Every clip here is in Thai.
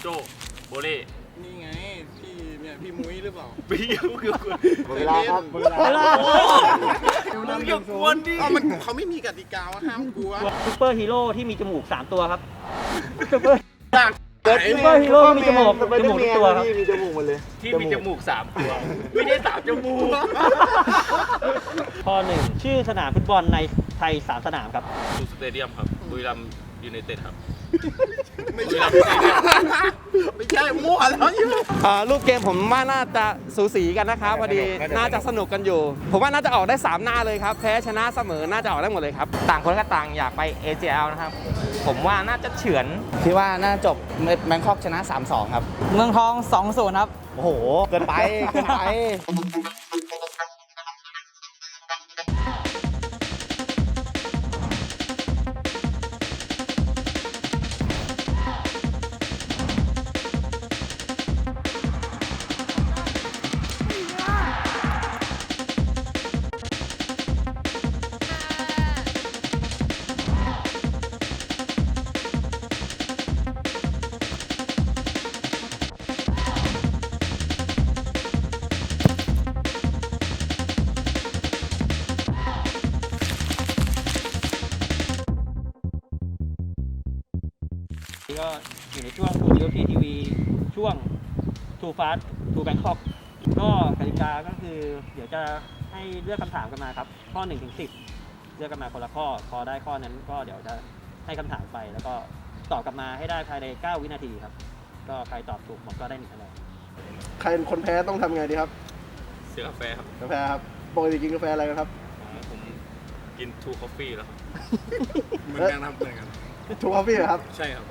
โจ้โบเล่นี่ไง พี่เนี่ยพี่มุ้ยหรือเปล่าพี่ยูคือคุณหมดเวลาครับเวลามึงอย่ากวนดิอ้าวมันเขาไม่มีกติกาว่าห้ามกลัวซูเปอร์ฮีโร่ที่มีจมูก 3 ตัวครับซูเปอร์ต่างเกิดซูเปอร์ฮีโร่มีจมูกสไปจเดอมูกร์แมทุกนตัวครับพี่มีจมูกหมดเลย ที่มีจมูกสามตัว ไม่ได้สามจมูกข้อหนึ่งชื่อสนามฟุตบอลในไทย 3 สนามครับดูสเตเดียมครับบุรีรัมย์ยูไนเต็ดครับ ไม่ใช่ ไม่ใช่มั่วแล้วอยู่อ่ารูปเกมผมว่าน่าจะสูสีกันนะครับพอดีน่าจะสนุกกันอยู่ ผมว่าน่าจะออกได้ 3 หน้าเลยครับแพ้ชนะเสมอน่าจะออกได้หมดเลยครับ ต่างคนก็ต่างอยากไป AJL นะครับ ผมว่าน่าจะเฉือนคิดว่าน่าจบแบงคอกชนะ 3-2 ครับ เมืองทอง 2-0 ครับ โอ้โห เกินไป เกินไป นี่ก็อยู่ในช่วงทูดิโอทีทีวีช่วงทูฟาสทูแบงคอกก็กติกาก็คือ เดี๋ยวจะให้เลือกคำถามกันมาครับ ข้อ1นถึงสิเลือกกันมาคนละข้อ พอได้ข้อนั้นก็เดี๋ยวจะให้คำถามไป แล้วก็ตอบกลับมาให้ได้ภายใน 9 วินาทีครับ ก็ใครตอบถูกหมดก็ได้หนึ่งคะแนนใครเป็นคนแพ้ต้องทำไงดีครับเสือกาแฟครับกาแฟครับปกติกินกาแฟอะไรกันครับอ๋อผมกินทูคอฟฟี่แล้วครับ เหมือนกันครับเหมือนกัน ทูคอฟฟี่ครับ ใช่ครับ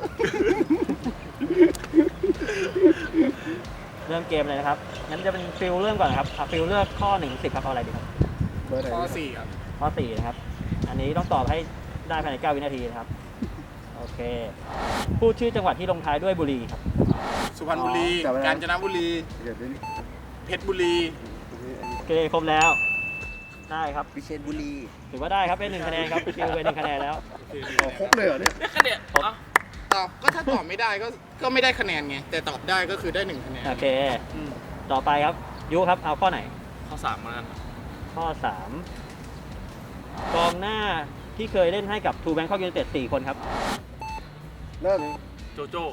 เริ่มเกมเลยนะครับ งั้นจะเป็นฟิลเริ่มก่อนนะครับอะฟิลเลือกข้อ1นถึงสิครับเอาอะไรดีครับ เบอร์ไหนข้อดี4ครับ ข้อ4นะครับ อันนี้ต้องตอบให้ได้ภายใน 9 วินาทีนะครับ โอเค พูดชื่อจังหวัดที่ลงท้ายด้วยบุรีครับ สุพรรณบุรี อ๋อจำไว้นะกาญจนบุรี เดี๋ยวนี้เพชรบุรี โอเคครบแล้ว ได้ครับวิเชษบุรี ถือว่าได้ครับเป็นหนึ่งคะแนนครับฟิลเป็นหนึ่งคะแนนแล้ว ครบเลยเหรอเนี่ยได้คะแนนเอ้าตอบก็ถ้าตอบไม่ได้ก็ก็ไม่ได้คะแนนไง แต่ตอบได้ก็คือได้หนึ่งคะแนนโอเค อืมต่อไปครับยุครับเอาข้อไหน ข้อสามมาแล้วข้อ 3 กองหน้าที่เคยเล่นให้กับทูแบงคอกยูไนเต็ด4คนครับ เริ่มโจโจ้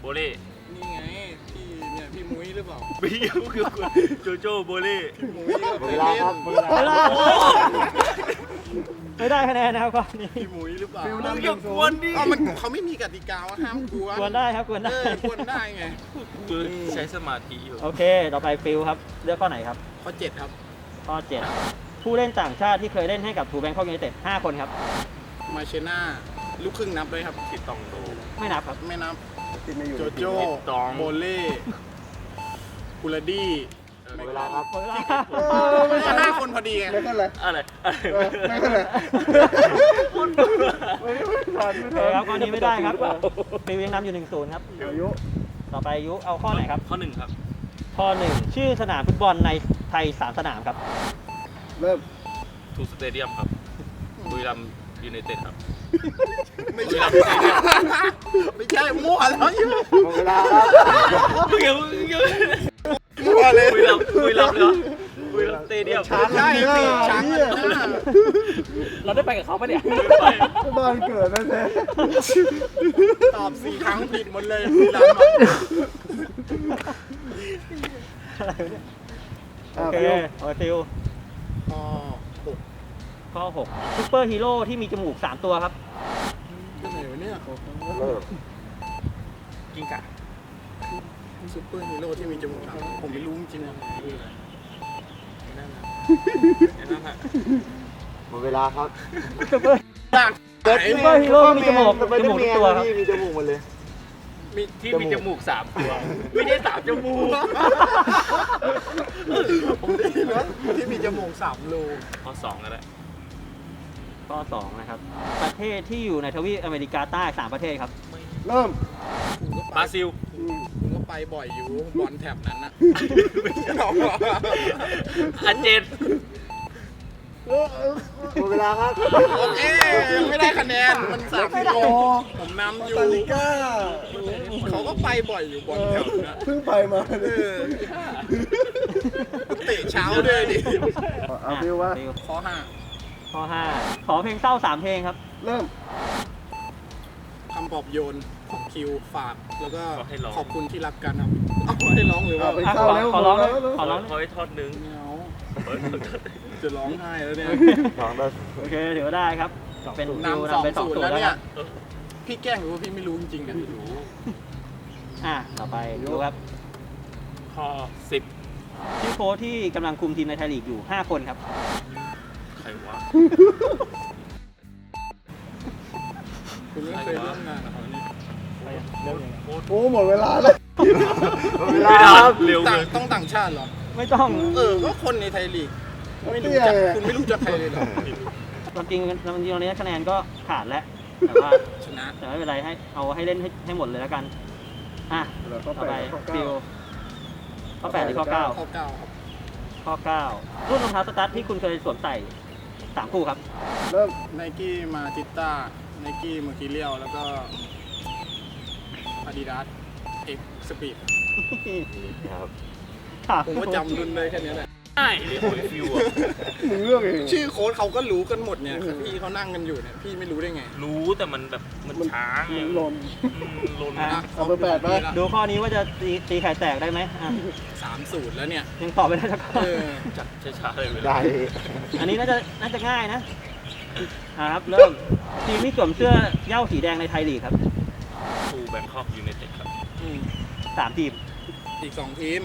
โบเล่นี่ไงพี่เนี่ยพี่มุ้ยหรือเปล่าพี่ยูคือคุณโจโจ้โบเล่พี่มุ้ยก็หมดเคเวยลาเล่ครับนหมดเวลาเวลา ไม่ได้คะแนนนะครับข้อนี้พี่มุ้ยหรือเปล่ามึงอย่ากวนดิอ้าวมันเขาไม่มีกติกาว่าห้ามกลัวควรได้ครับควรเอได้อควรได้ไงคือใช้สมาธิอยู่โอเค ต่อไปฟิลครับ เลือกข้อไหนครับ ข้อเจ็ดครับ ข้อ 7 ผู้เล่นต่างชาติที่เคยเล่นให้กับทูแบงคอกยูไนเต็ด5คนครับ มาเชน่าลูกครึ่งนับเลยครับติดตองโดไม่นับครับ ไม่นับ ติดไม่อยู่โจโจ้ติดตองโบเล่กุลดี้หมด เวลาครับหมดเวลาห้าคนพอดีไงไม่ขึ้นเลยอะไรเออไม่ขึ้นเลยไม่ไม่ผ่านไม่โอเคผ่านครับข้อนี้ไม่ได้ครับฟิลยังนำอยู่1นศูนย์ครับอายุต่อไปยุเอาข้อไหนครับ ข้อหนึ่งครับ ข้อ1ชื่อสนามฟุตบอลในไทย3สนามครับ เริ่มทูสเตเดียมครับบุรีรัมย์ยูไนเต็ดครับ ไม่ใช่ไม่ใช่มั่วแล้วอยู่หมดเวลาครับมึงอย่ามึงอย่ามั่วเลยบุรีรัม ย์บุรีรัมย์เหรอบุรีรัมย์สเตเดียมช้างใช่หน้าสิช้างเหี้หยน้าเราได้ไปกับเขาปะเนี่ยไปบ้านเกิดนะแท้ตอบสี่ครั้งผิดหมดเลยบุรีรัมย์อะโอเคโอเคฟิลอ๋อหกข้อ6ซูเปอร์ฮีโร่ที่มีจมูก 3 ตัวครับที่ไหนวะเนี่ยเริ่มกิ้งก่า ซูเปอร์ฮีโร่ที่มีจมูกครับผมไม่รู้จริงๆอะไอ้นั่นน่ะไอ้นั่นน่ะหมดเวลาครับซูเปอร์ต่างเกิดซูเปอร์ฮีโร่มีจมูกสไปเดจอมูกร์แมทุกนตัวครับ พี่มีจมูกหมดเลย มีที่มีจมูกสามตัวไม่ได้สามจมูกผมได้ยินว่าที่มีจมูกสามรูข้อสองก็ได้ข้อ2นะครับ ประเทศที่อยู่ในทวีปอเมริกาใต้3ประเทศครับ เริ่มกูก็บไปราซิลกูก็ ไปบ่อยอยู่บอลแถบนั้นนะอันเจนหมดเวลาครับโอเคยังไม่ได้คะแนน มันสามกิโลผมนำอยู่ ตาลิก้าเขาก็ไปบ่อยอยู่บอลแถวนั้นเพิ่งไปมาเออเตะเช้าด้วยดิเอาฟิวว่าฟิวข้อห้าข้อห้าขอเพลงเศร้าสามเพลงครับ เริ่มคำปลอบโยนของ คิวฝากแล้วก็ขอให้ร้อง ขอบคุณที่รักกันครับเอาให้ร้องหรือว่าเอาไป อะเข้าขอแล้วขอร้องหมดแล้วขอร้องขอให้ทอดนึงไม่เอาเปิดจะร้องไห้แล้วเนี่ยสองต่อโอเคถือว่าได้ครับ เป็นฟิวนำสองนำเป็นสองศูนย์ศูนแล้วย์แล้วเนี่คยรับพี่แกล้งหรือว่าพี่ไม่รู้จริงๆเนี่ยอะต่อไปดูครับข้อสิบชื่อโค้ชที่กำลังคุมทีมในไทยลีกอยู่ 5 คนครับ ใครวะคุณไม่เคยร่วมงานกับ เขานี่โอ้หมดเวลาแล้วหมดเวลาไม่ได้ครับเร็วต่าเลงยต้องต่างชาติเหรอ ไม่ต้อง เออ ก็คนในไทยลีก ไม่รู้จักคุณไม่รู้จักใครเลยเหรอความจริงความจริงตอนนี้คะแนนก็ขาดแล้วแต่ว่าชนะแต่ไม่เป็นไรให้เอาให้เล่นให้ให้หมดเลยแล้วกัน อะข้อต่อแปไปดข้อฟิเก้าวข้อแปดหรือข้อเก้าข้อเก้าครับข้อเก้ารุ่นรองเท้าสตั๊ดที่คุณเคยสวมใส่สามคู่ครับ เริ่มไนกี้มาติต้าไนกี้เมอร์คิเรียลแล้วก็ อาดิดาสเอ็กสปีดครับผมก็จำรุ่นได้แค่นี้แหละใช่เลยโอ้ยฟิวอะมึงเลือกเองชื่อโค้ดเขาก็รู้กันหมดเนี่ยพี่เขานั่งกันอยู่เนี่ยพี่ไม่รู้ได้ไงรู้แต่มันแบบมันช้าไงมันหล่นอืมลนอะอะเอาเบอร์แปดไป ดูข้อนี้ว่าจะตีตีไข่แตกได้ไหมอะสามสูตรแล้วเนี่ยยังตอบไม่ได้สักข้อเออจัดช้าๆเลยเวลาได้อันนี้น่าจะน่าจะง่ายนะอะครับเริ่มทีมที่สวมเสื้อเหย้าสีแดงในไทยลีกครับ ทูแบงคอกยูไนเต็ดครับอืมสามทีมอีกสองทีม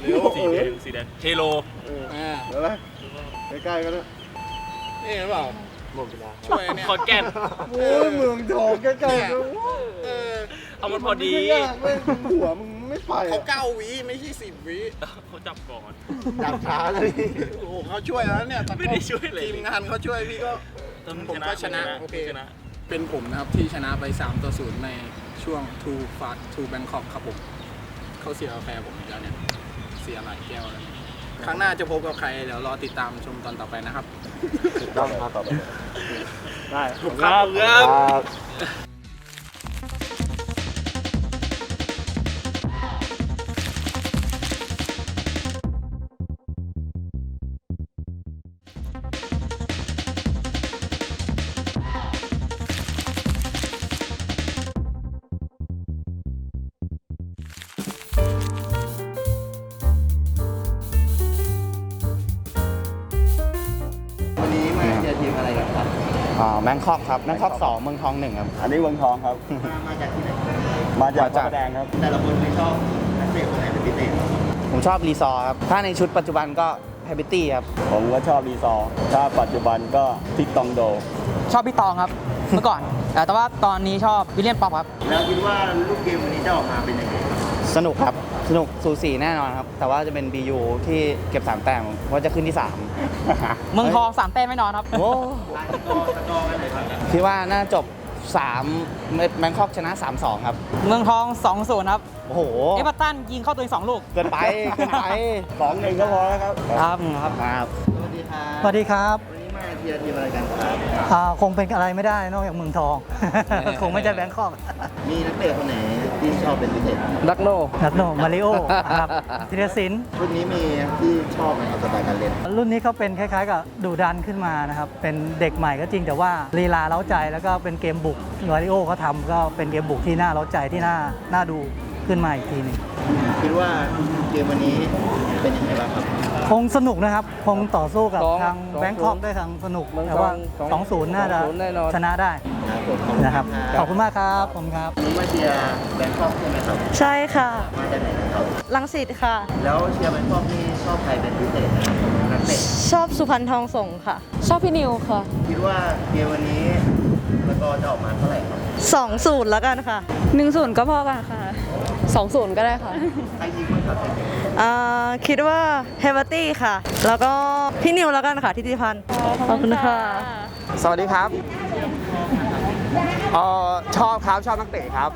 เร็วสีแดงสีแดงเทโลเอออ่าเดี๋ยวนะใกล้ๆกันนะนี่หรือเปล่าหมดเวลาช่วยเนี่ยคอนแก่นโอ้ยเมืองทองใกล้ๆกันเออเอามันพอดีไม่ยากเว้ยหัวมึงไม่ไปเขาอะเก้าวิไม่ใช่สิบวิเขาจับก่อนจับช้าเลยโอ้โหเขาช่วยแล้วเนี่ยตอนไม่ได้ช่วยเลยทีมงานเขาช่วยพี่ก็ ผมก็ชนะโอเค ชนะ เป็นผมนะครับที่ชนะไป 3 ต่อ 0 ในช่วง Two Fast Two Bangkok ครับผมเขาเสียกาแฟผมอีกแล้วเนี่ย เสียหลายแก้วแล้วเนี่ยครั้งหน้าจะพบกับใคร เดี๋ยวรอติดตามชมตอนต่อไปนะครับ ถูกต้องครับต่อไปได้ถูกครับครับ แบงคอกครับแบงคอกสองเมืองทองหนึ่งครับ อันนี้เมืองทองครับ มาจากที่ไหนมาจากมาจากพระแดงครับ แต่ละคนไม่ชอบนักเตะคนไหนเป็นพิเศษผมชอบรีซอร์ครับ ถ้าในชุดปัจจุบันก็แฮบิตี้ครับ ผมก็ชอบรีซอร์ถ้าปัจจุบันก็ทิกตองโด ชอบพี่ตองครับ เมื่อก่อน แต่แต่ว่าตอนนี้ชอบวิลเลียนป๊อปครับ แล้วคิดว่าลูกเกมวันนี้จะออกมาเป็นยังไง สนุกครับ สนุกสูสีแน่นอนครับ แต่ว่าจะเป็น BU ที่เก็บ 3 แต้มว่าจะขึ้นที่ 3 เมืองทองสามแต้มไม่นอนครับ โอ้คิดว่าน่าจบ 3แบงคอกชนะ 3-2 ครับ เมืองทอง2อศูนย์ครับ โอ้โห เอเวอร์ตันยิงเข้าตัวเองสองลูก เกินไป เกินไปสองหนึ่งก็พอแล้วครับ ครับ ครับครับสวัสดีครับ สวัสดีครับวันนี้มา เชียร์ทีมอะไรกันครับ อ่าคงเป็นอะไรไม่ได้นอกจากเมืองทอง คงไม่ใช่แบงคอกมีนักเตะคนไหนที่ชอบเป็นพิเศษดักโนดักโนมาริโอครับธีรศิลป์ รุ่นนี้มีที่ชอบไหมครับสไตล์การเล่น รุ่นนี้เขาเป็นคล้ายๆ กับดูดันขึ้นมานะครับ เป็นเด็กใหม่ก็จริงแต่ว่าลีลาเล้าใจแล้วก็เป็นเกมบุกมาริโอเขาทำก็เป็นเกมบุกที่น่าเล้าใจที่น่าน่าดูขึ้นมาอีกทีหนึงคิดว่าเกมวันนี้เป็นยังไงบ้างครับ คงสนุกนะครับ คงต่อสู้กับทางแบงคอกได้ทางสนุกแต่ว่า2-0น่าจะชนะได้ครับผมขอบคุณนะครับ ขอบคุณมากครับผมครับวันนี้มาเชียร์แบงคอกใช่ไหมครับ ใช่ค่ะ มาจากไหนนะครับ ลังสิตค่ะ แล้วเชียร์แบงคอกนี่ชอบใครเป็นพิเศษนะครับนักเตะชอบสุพรรณทองส่งค่ะ ชอบพี่นิวค่ะคิดว่าเกมวันนี้สกอร์จะออกมาเท่าไหร่ครับ2 0แล้วกันค่ะ 1 0ก็พอกันค่ะ 2 0 ก็ได้ค่ะ ใครยิงบ้างครับอ่า คิดว่าเฮเบอร์ตี้ค่ะ แล้วก็พี่นิวแล้วกันค่ะทิติพันธ์ขอบคุณค่ะ สวัสดีครับเอ่อชอบครับชอบนักเตะครับ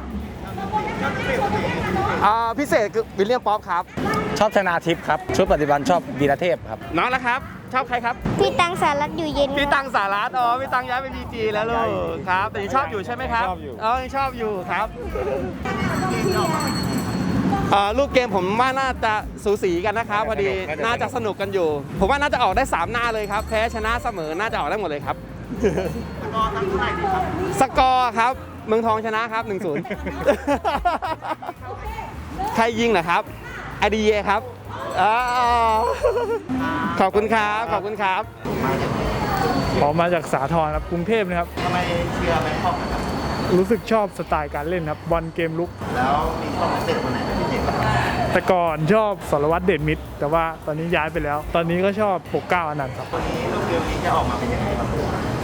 เอ่อพิเศษคือวิลเลียมป๊อปครับ ชอบชนาทิพย์ครับ ชุดปัจจุบันชอบวีรเทพครับ น้องแล้วครับ ชอบใครครับ พี่ตังสารัตอยู่เย็นพี่ตังสารัตอ๋อพี่ตังย้ายไปพีจีแล้วลูกครับ แต่ยังชอบอยู่ใช่ไหมครับ ชอบอยู่ อ๋อยังชอบอยู่ครับเอ่อ ลูกเกมผมว่าน่าจะสูสีกันนะครับพอดีน่าจะสนุกกันอยู่ ผมว่าน่าจะออกได้ 3 หน้าเลยครับ แพ้ชนะเสมอน่าจะออกได้หมดเลยครับสกอร์ครับ เมืองทองชนะครับ 1-0 ใครยิงเหรอครับไอดีเยครับอ๋อขอบคุณครับ ขอบคุณครับออกมาจากสาทรครับกรุงเทพนะครับทำไมเชียร์แบงคอกนะครับรู้สึกชอบสไตล์การเล่นครับบอลเกมลุก แล้วมีชอบนักเตะคนไหนเแต่ก่อนชอบสรวัตรเดชมิตร แต่ว่าตอนนี้ย้ายไปแล้ว ตอนนี้ก็ชอบปกเกล้าอนันต์ครับวันนี้ลูกเกมนี้จะออกมาเป็นยังไงครับ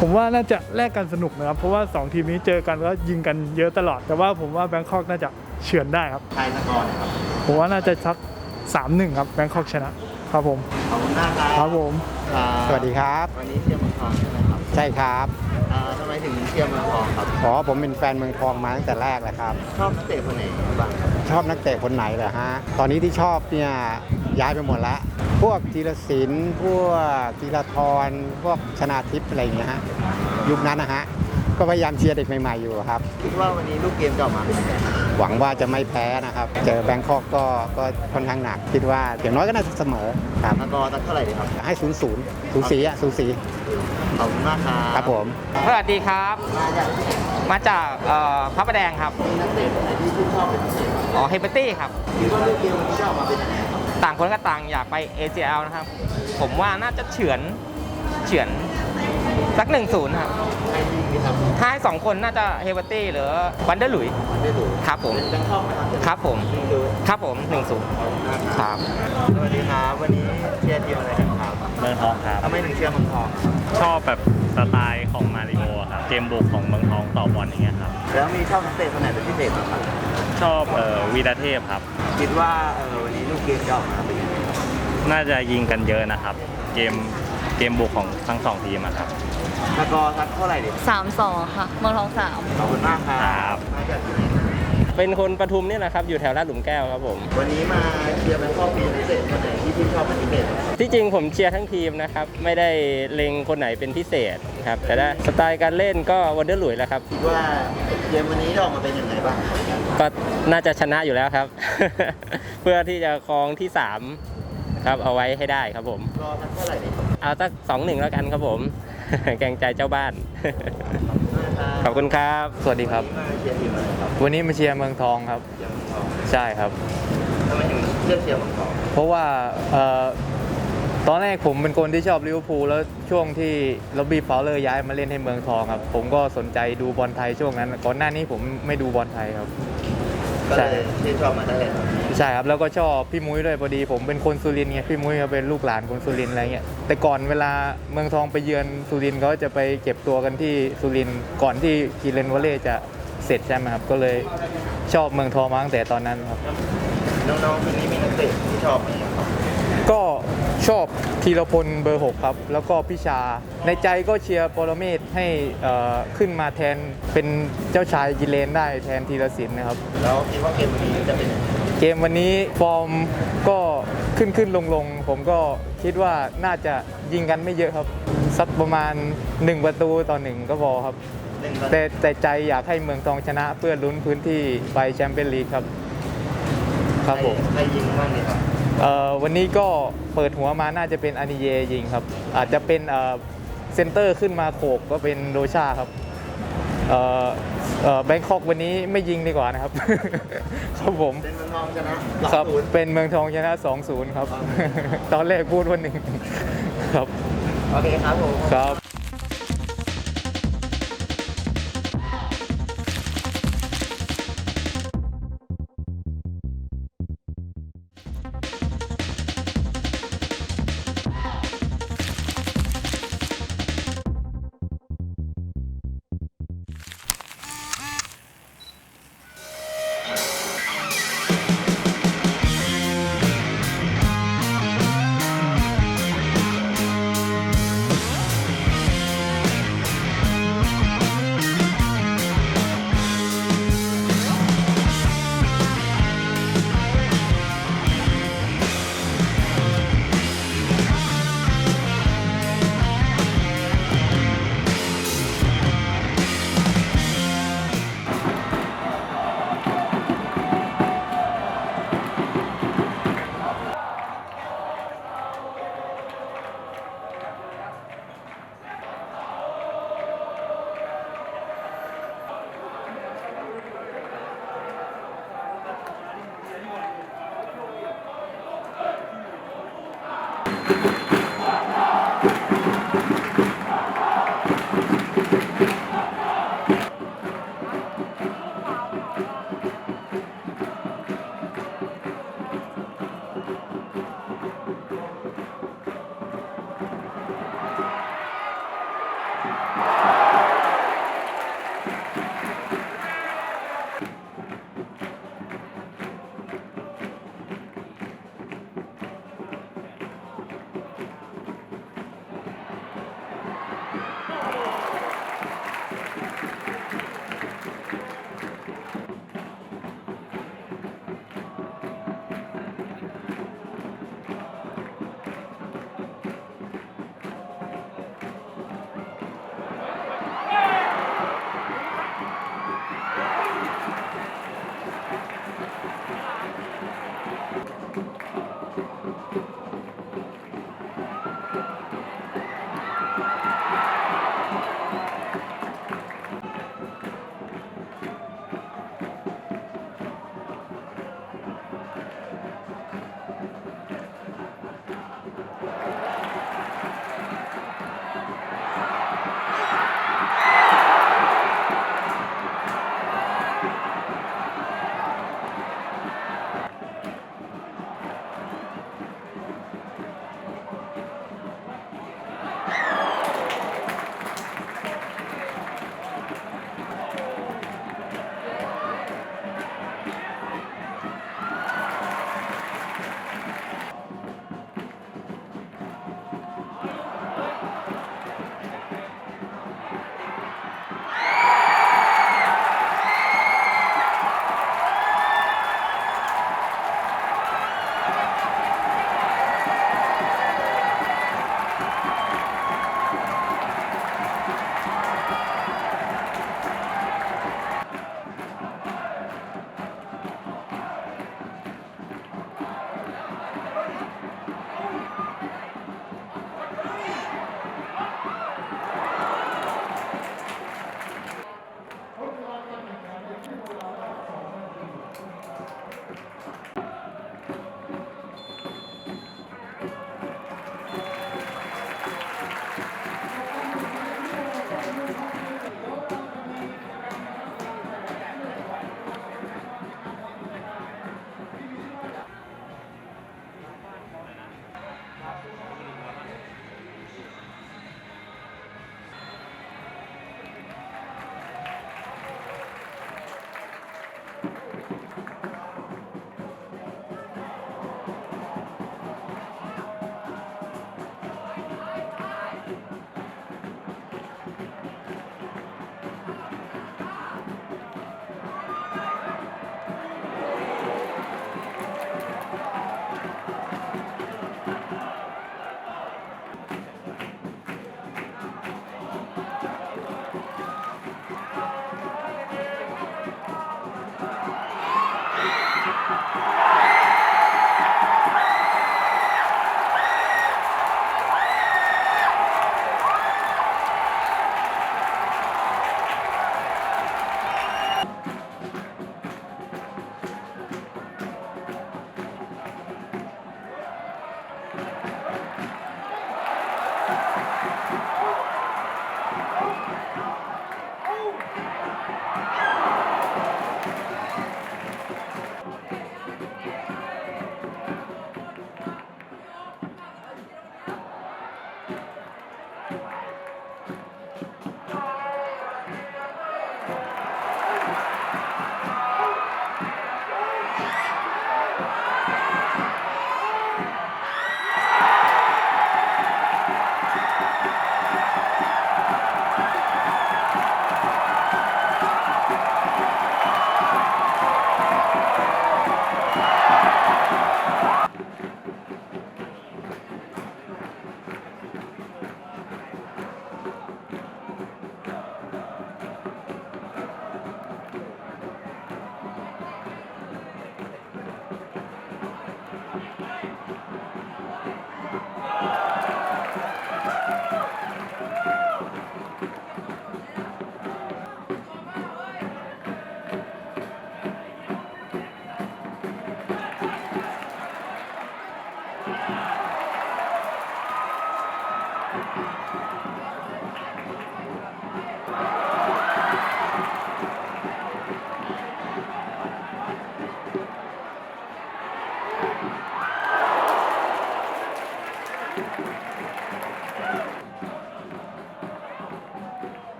ผมว่าน่าจะแลกกันสนุกนะครับ เพราะว่า 2 ทีมนี้เจอกันก็ยิงกันเยอะตลอด แต่ว่าผมว่าแบงคอกน่าจะเฉือนได้ครับทายสกอร์หนะครับผมว่าน่าจะสัก3-1ครับแบงคอกชนะครับผมขอบคุณมากครับครับผมสวัสดีครับ วันนี้เชียร์เมืองทองใช่ไหมครับ ใช่ครับอ่าทำไมถึงเชียร์เมืองทองครับอ๋อผมเป็นแฟนเมืองทองมาตั้งแต่แรกเลยครับ ชอบนักเตะคนไหนบ้างครับ ชอบนักเตะคนไหนเหรอฮะ ตอนนี้ที่ชอบเนี่ยย้ายไปหมดแล้วพวกธีรศิลป์พวกธีรทรพวกชนาทิพย์อะไรอย่างเงี้ยฮะยุคนั้นนะฮะก็พยายามเชียร์เด็กใหม่ๆอยู่ครับ คิดว่าวันนี้ลูกเกมจะออกมาเป็นยังไงครับหวังว่าจะไม่แพ้นะครับ เจอแบงคอกก็ก็ค่อนข้างหนัก คิดว่าอย่างน้อยก็น่าจะเสมอครับ สกอร์สักเท่าไหร่ดีครับ ให้ศูนย์ศูนย์สูสีอะสูสี ขอบคุณมากครับครับผม สวัสดีครับ มาจากมาจากเอ่อพระประแดงครับมีนักเตะคนไหนที่ชื่นชอบเป็นพิเศษบ้างอ๋อเฮเบตี้ครับ คิดว่าลูกเกมวันนี้จะออกมาเป็นยังไงครับต่างคนก็ต่างอยากไป ACL นะครับ ผมว่าน่าจะเฉือนเฉือนสักหนึ่งศูนย์ครับใครยิงดีครับถ้าให้สองคนน่าจะเฮเบตี้หรือวันเดอร์หลุยได้ดูครับผม เป็นแบงคอกนะครับครับผม ยิงดูครับผมหนึ่งศูนย์ขอบคุณมากครับ สวัสดีครับ วันนี้เชียร์ทีมอะไรกันครับ เมืองทองครับ ทำไมถึงเชียร์เมืองทองครับชอบแบบสไตล์ของมาริโอครับเกมบุกของเมืองทองต่อบอลอย่างเงี้ยครับ แล้วมีชอบนักเตะคนไหนเป็นพิเศษบ้างครับ ชอบเอ่อวีรเทพครับ คิดว่าเออวันนี้ลูกเกมจะออกมาเป็นยังไงครับน่าจะยิงกันเยอะนะครับ เกมเกมบุกของทั้งสองทีมอะครับ สกอร์สักเท่าไหร่ดีครับสามสองค่ะเมืองทองสามขอบคุณมากครัครับ บ มาจากที่ไหน เป็นคนปทุมนี่แหละครับ อยู่แถวลาดหลุมแก้วครับผม วันนี้มาเชียร์แบงคอกมีนักเตะคนไหนที่ชื่นชอบเป็นพิเศษไหมที่จริงผมเชียร์ทั้งทีมนะครับ ไม่ได้เล็งคนไหนเป็นพิเศษครับ แต่ถ้าสไตล์การเล่นก็วันเดอร์หลุยแหละครับ คิดว่าเกมวันนี้จะออกมาเป็นยังไงบ้างครับก็น่าจะชนะอยู่แล้วครับ เพื่อที่จะครองที่3ครับเอาไว้ให้ได้ครับผม รอสักเท่าไหร่ดีครับเอาสักสองหนึ่งแล้วกันครับผม แกรงใจเจ้าบ้าน ขอบคุณครับ สวัสดีครับ มาเชียร์ทีมอะไรครับ วันนี้มาเชียร์เมืองทองครับ เชียร์เมืองทองใช่ครับทำไมถึงเลือกเชียร์เมืองทอง เพราะว่าเอ่อตอนแรกผมเป็นคนที่ชอบลิเวอร์พูลแล้วช่วงที่ล็อบบี้ฟาวเลอร์ย้ายมาเล่นให้เมืองทองครับ ผมก็สนใจดูบอลไทยช่วงนั้น ก่อนหน้านี้ผมไม่ดูบอลไทยครับ ก็ใช่เลยชื่นชอบมาตั้งแต่ตอนนี้ใช่ครับแล้วก็ชอบพี่มุ้ยด้วยพอดี ผมเป็นคนสุรินทร์ไงพี่มุ้ยเขาเป็นลูกหลานคนสุรินทร์อะไรเงี้ยแต่ก่อนเวลาเมืองทองไปเยือนสุรินทร์เขาจะไปเก็บตัวกันที่สุรินทร์ก่อนที่กีเลนวอลเล่จะ เสร็จใช่ไหมครับ ก็เลยชอบเมืองทองมาตั้งแต่ตอนนั้นครับ น้องๆคนนี้มีนักเตะที่ชอบไหมครับก็ชอบธีรพลเบอร์6ครับ แล้วก็พิชา ในใจก็เชียร์ปรเมศให้เอ่อขึ้นมาแทนเป็นเจ้าชายกิเลนได้แทนธีรศิลป์นะครับ แล้วคิดว่าเกมวันนี้จะเป็นยังไงเกมวันนี้ฟอร์มก็ขึ้นขึ้นลงลงผมก็คิดว่าน่าจะยิงกันไม่เยอะครับ สักประมาณ 1 ประตูต่อหนึ่งก็พอครับหนึ่งต่อ แต่แต่ใจอยากให้เมืองทองชนะเพื่อลุ้นพื้นที่ไปแชมเปี้ยนลีกครับ ครับผมใครยิงบ้างเนี่ยครับเอ่อวันนี้ก็เปิดหัวมาน่าจะเป็นอานิเยยิงครับ อาจจะเป็นเอ่อเซนเตอร์ขึ้นมาโขกก็เป็นโรชาครับเอ่อเอ่อแบงคอกวันนี้ไม่ยิงดีกว่านะครับ ครับผม เป็นเมืองทองชนะครับ2-0เป็นเมืองทองชนะ2-0ครับ ตอนแรกพูดว่าหนึ่งครับ โอเคครับผม ครับ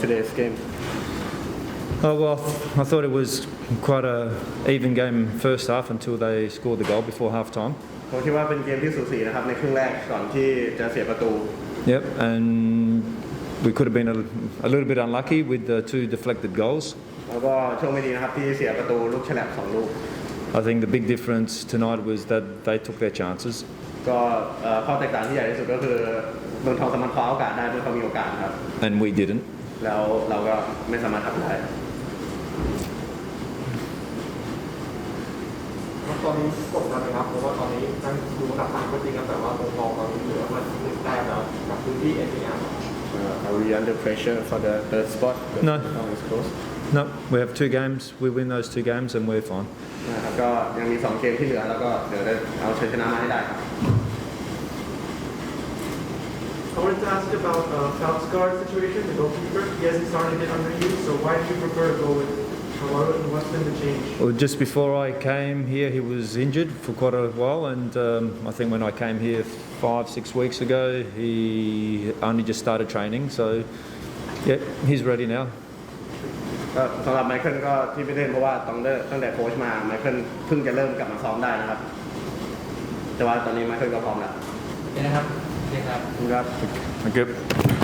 today's game? Oh well, I thought it was quite a even game first half until they scored the goal before half time. ผมคิดว่าเป็นเกมที่สูสีนะครับในครึ่งแรกก่อนที่จะเสียประตู Yep, and we could have been a, a little bit unlucky with the two deflected goals. แล้วก็โชคไม่ดีนะครับที่เสียประตูลูกฉลับสองลูก I think the big difference tonight was that they took their chances. ก็เอ่อข้อแตกต่างที่ใหญ่ที่สุดก็คือเมืองทองสามารถคว้าโอกาสได้เมื่อเขามีโอกาสครับ and we didn't. แล้วเราก็ไม่สามารถทำได้ตอนนี้กดดันไหมครับเพราะว่าตอนนี้ทั้งดูอันดับสามก็จริงครับแต่ว่าเมืองทองตอนนี้เหลือมาหนึ่งแต้มแล้วกับพื้นที่เอเชีย Uh, are we under pressure for the third spot? No. มืองทอง is close. No, we have two games. We win those two games and we're fine. นะครับก็ยังมี2เกมที่เหลือแล้วก็เดี๋ยวจะเอาชัยชนะมาให้ได้ครับ I wanted to ask about uh, Falsgaard's situation, the goalkeeper. He hasn't started it under you, so why did you prefer to go with Kamaru and what's been the change? Well, just before I came here, he was injured for quite a while, and um, I think when I came here five, six weeks ago, he only just started training. So, yeah, he's ready now. ก็สำหรับไมเคิลก็ที่ไม่เล่นเพราะว่าตั้งแต่ตั้งแต่โค้ชมาไมเคิลเพิ่งจะเริ่มกลับมาซ้อมได้นะครับ แต่ว่าตอนนี้ไมเคิลก็พร้อมแล้ว เดี๋ยวนะครับ ครับครับขอบคุณกึ๊บ